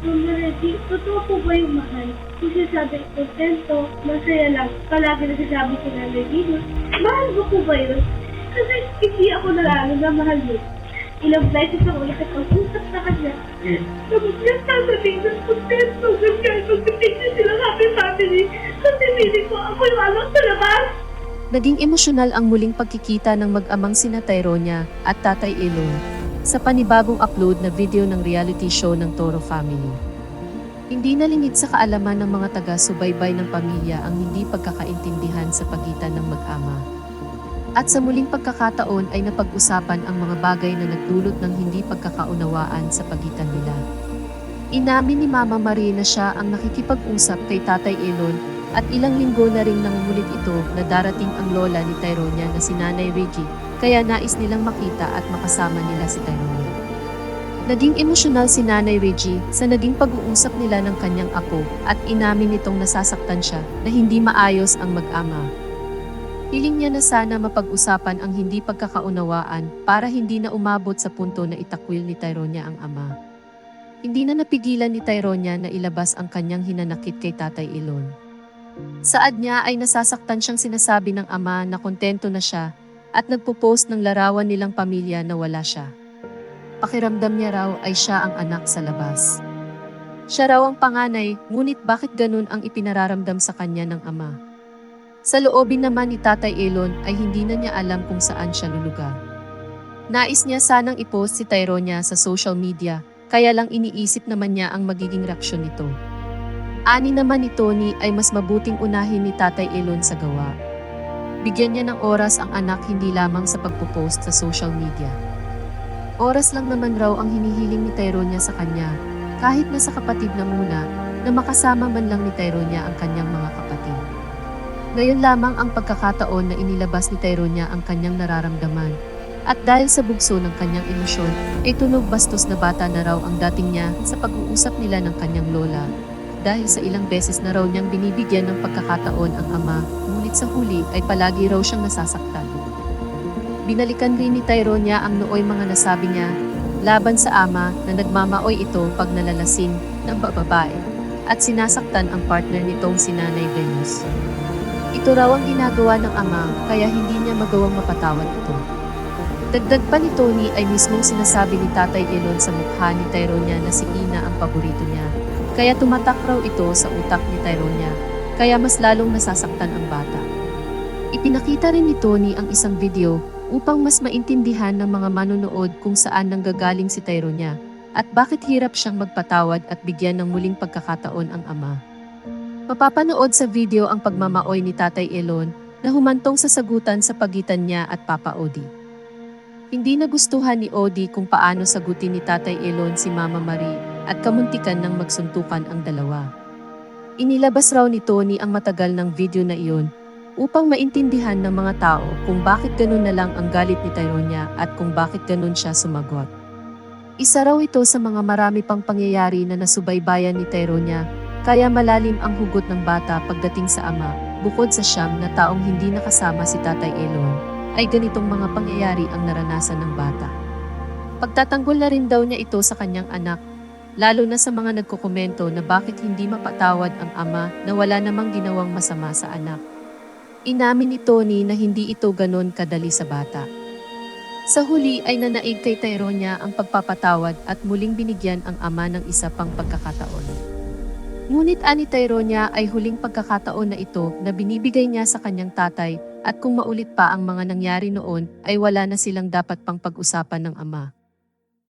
Reggie, totoo po ba yung mahal? Kung sinasabi, kontento, masaya lang, palagi nagsasabi si Nanay Dino, mahal mo po ba yun? Kasi hindi ako nalalo na mahal mo. Ilang beses ako nakipag-usap sa kanya. Tapos niya sasabihin na kontento, ganyan, magpipicture sila happy family. Kasi feeling ko ako yung anak sa labas. Naging emosyonal ang muling pagkikita ng mag-amang sina Tyronia at Tatay Elon sa panibagong upload na video ng reality show ng Toro Family. Hindi nalingid sa kaalaman ng mga taga-subaybay ng pamilya ang hindi pagkakaintindihan sa pagitan ng mag-ama. At sa muling pagkakataon ay napag-usapan ang mga bagay na nagdulot ng hindi pagkakaunawaan sa pagitan nila. Inamin ni Mama Marie na siya ang nakikipag-usap kay Tatay Elon at ilang linggo na ring nangungulit ito na darating ang lola ni Tyronia na si Nanay Reggie, kaya nais nilang makita at makasama nila si Tyronia. Naging emosyonal si Nanay Reggie sa naging pag-uusap nila ng kanyang apo at inamin nitong nasasaktan siya na hindi maayos ang mag-ama. Hiling niya na sana mapag-usapan ang hindi pagkakaunawaan para hindi na umabot sa punto na itakwil ni Tyronia ang ama. Hindi na napigilan ni Tyronia na ilabas ang kanyang hinanakit kay Tatay Elon. Saad niya ay nasasaktan siyang sinasabi ng ama na kontento na siya at nagpo-post ng larawan nilang pamilya na wala siya. Pakiramdam niya raw ay siya ang anak sa labas. Siya raw ang panganay, ngunit bakit ganun ang ipinararamdam sa kanya ng ama? Sa loobin naman ni Tatay Elon ay hindi na niya alam kung saan siya lulugar. Nais niya sanang ipost si Tyronia sa social media, kaya lang iniisip naman niya ang magiging reaksyon nito. Ani naman ni Tony ay mas mabuting unahin ni Tatay Elon sa gawa. Bigyan niya ng oras ang anak hindi lamang sa pagpo-post sa social media. Oras lang naman raw ang hinihiling ni Tyronia sa kanya, kahit na sa kapatid na muna, na makasama man lang ni Tyronia ang kanyang mga kapatid. Ngayon lamang ang pagkakataon na inilabas ni Tyronia ang kanyang nararamdaman. At dahil sa bugso ng kanyang emosyon, ay tunog bastos na bata na raw ang dating niya sa pag-uusap nila ng kanyang lola. Dahil sa ilang beses na raw niyang binibigyan ng pagkakataon ang ama, ngunit sa huli ay palagi raw siyang nasasaktan. Binalikan rin ni Tyronia ang nooy mga nasabi niya laban sa ama na nagmamaoy ito pag nalalasing ng bababae at sinasaktan ang partner nitong si Nanay Venus. Ito raw ang ginagawa ng ama kaya hindi niya magawang mapatawad ito. Dagdag pa ni Tony ay mismong sinasabi ni Tatay Elon sa mukha ni Tyronia na si Ina ang paborito niya. Kaya tumatak raw ito sa utak ni Tyronia, kaya mas lalong nasasaktan ang bata. Ipinakita rin ni Tony ang isang video upang mas maintindihan ng mga manonood kung saan nanggagaling si Tyronia at bakit hirap siyang magpatawad at bigyan ng muling pagkakataon ang ama. Mapapanood sa video ang pagmamaoy ni Tatay Elon na humantong sa sagutan sa pagitan niya at Papa Odi. Hindi nagustuhan ni Odi kung paano sagutin ni Tatay Elon si Mama Marie at kamuntikan ng magsuntukan ang dalawa. Inilabas raw ni Tony ang matagal ng video na iyon upang maintindihan ng mga tao kung bakit ganun na lang ang galit ni Tyronia at kung bakit ganun siya sumagot. Isa raw ito sa mga marami pang pangyayari na nasubaybayan ni Tyronia kaya malalim ang hugot ng bata pagdating sa ama bukod sa siyam na taong hindi nakasama si Tatay Elon ay ganitong mga pangyayari ang naranasan ng bata. Pagtatanggol na rin daw niya ito sa kanyang anak lalo na sa mga nagkokomento na bakit hindi mapatawad ang ama na wala namang ginawang masama sa anak. Inamin ni Tony na hindi ito ganon kadali sa bata. Sa huli ay nanaig kay Tyronia ang pagpapatawad at muling binigyan ang ama ng isa pang pagkakataon. Ngunit ani Tyronia ay huling pagkakataon na ito na binibigay niya sa kanyang tatay at kung maulit pa ang mga nangyari noon ay wala na silang dapat pang pag-usapan ng ama.